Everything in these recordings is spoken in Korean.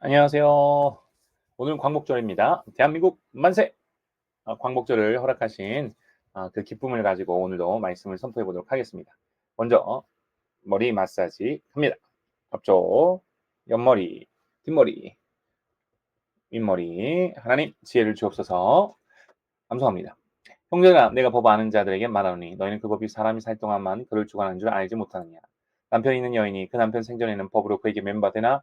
안녕하세요. 오늘은 광복절입니다. 대한민국 만세! 아, 광복절을 허락하신 아, 그 기쁨을 가지고 오늘도 말씀을 선포해 보도록 하겠습니다. 먼저 머리 마사지 합니다. 앞쪽, 옆머리, 뒷머리, 윗머리. 하나님 지혜를 주옵소서. 감사합니다. 형제가 내가 법 아는 자들에게 말하노니 너희는 그 법이 사람이 살 동안만 그를 주관하는 줄 알지 못하느냐. 남편이 있는 여인이 그 남편 생전에는 법으로 그에게 멤바되나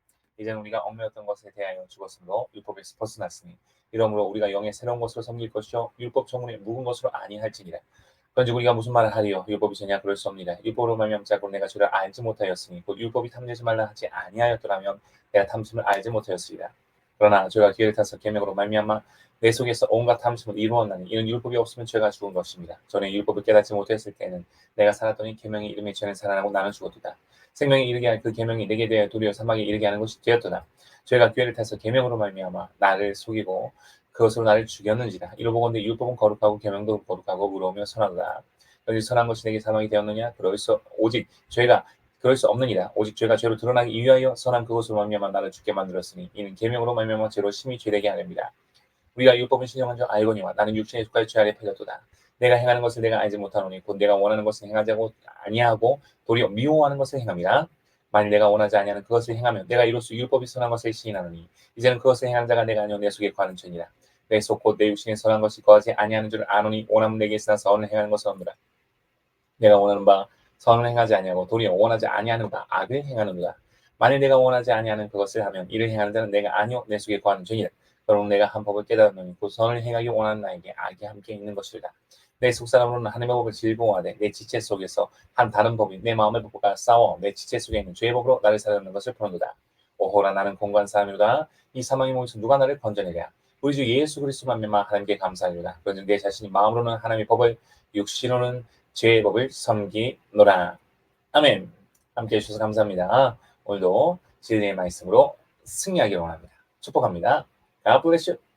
이제는 우리가 얽매였던 것에 대하여 죽었으므로 율법에서 벗어났으니 이러므로 우리가 영의 새로운 것으로 섬길 것이요 율법 청문에 묵은 것으로 아니할지니라. 그런즉 우리가 무슨 말을 하리요 율법이 되냐 그럴 수 없느니라. 율법으로 말미암자고 내가 주를 알지 못하였으니 곧 율법이 탐내지 말라 하지 아니하였더라면 내가 탐심을 알지 못하였으리라. 그러나 죄가 기회를 타서 계명으로 말미암아 내 속에서 온갖 탐심을 이루었나니 이는 율법이 없으면 죄가 죽은 것입니다. 전에 율법을 깨닫지 못했을 때는 내가 살았더니 계명의 이름에 죄는 살아나고 나는 죽었도다. 생명에 이르게 할 그 계명이 내게 대하여 도리어 사막에 이르게 하는 것이 되었도다. 죄가 기회를 타서 계명으로 말미암아 나를 속이고 그것으로 나를 죽였는지라. 이로 보건대 율법은 거룩하고 계명도 거룩하고 의로우며 선하다. 여기 선한 것이 내게 사망이 되었느냐? 그럴 수 오직 죄가 그럴 수 없느니라. 오직 죄가 죄로 드러나기 위하여 선한 그것으로 말미암아 나를 죽게 만들었으니 이는 계명으로 말미암아 죄로 심히 죄되게 하렵니다. 우리가 율법을 신령한 줄 알거니와 나는 육신의 속까지 죄 아래 팔렸도다. 내가 행하는 것을 내가 알지 못하노니 곧 내가 원하는 것을 행하자고 아니하고 도리어 미워하는 것을 행함이라. 만일 내가 원하지 아니하는 그것을 행하면 내가 이로써 율법이 선한 것을 시인하노니 이제는 그것을 행하는 자가 내가 아니오 내 속에 거하는 죄니라. 내 속 곧 내 육신에 선한 것이 거하지 아니하는 줄 아노니 원하면 내게 있으나 선을 행하는 것은 없느라. 내가 원하는 바 선을 행하지 아니하고 도리어 원하지 아니하는 바 악을 행하는도다. 만일 내가 원하지 아니하는 그것을 하면 이를 행하는 자는 내가 아니오 내 속에 거하는 죄니라. 그러므로 내가 한 법을 깨달았노니 그 선을 행하기 원하는 나에게 악이 함께 있는 것이다. 내 속사람으로는 하나님의 법을 질봉하되 내 지체 속에서 한 다른 법이 내 마음의 법과 싸워 내 지체 속에 있는 죄의 법으로 나를 살려는 것을 보는도다. 오호라 나는 공간 사람이로다. 이 사망의 몸에서 누가 나를 건져내랴. 우리 주 예수 그리스도만 믿만 하나님께 감사하리로다. 그런즉 내 자신이 마음으로는 하나님의 법을 육신으로는 죄의 법을 섬기노라. 아멘. 함께 해주셔서 감사합니다. 오늘도 진리의 말씀으로 승리하기를 원합니다. 축복합니다. God bless you.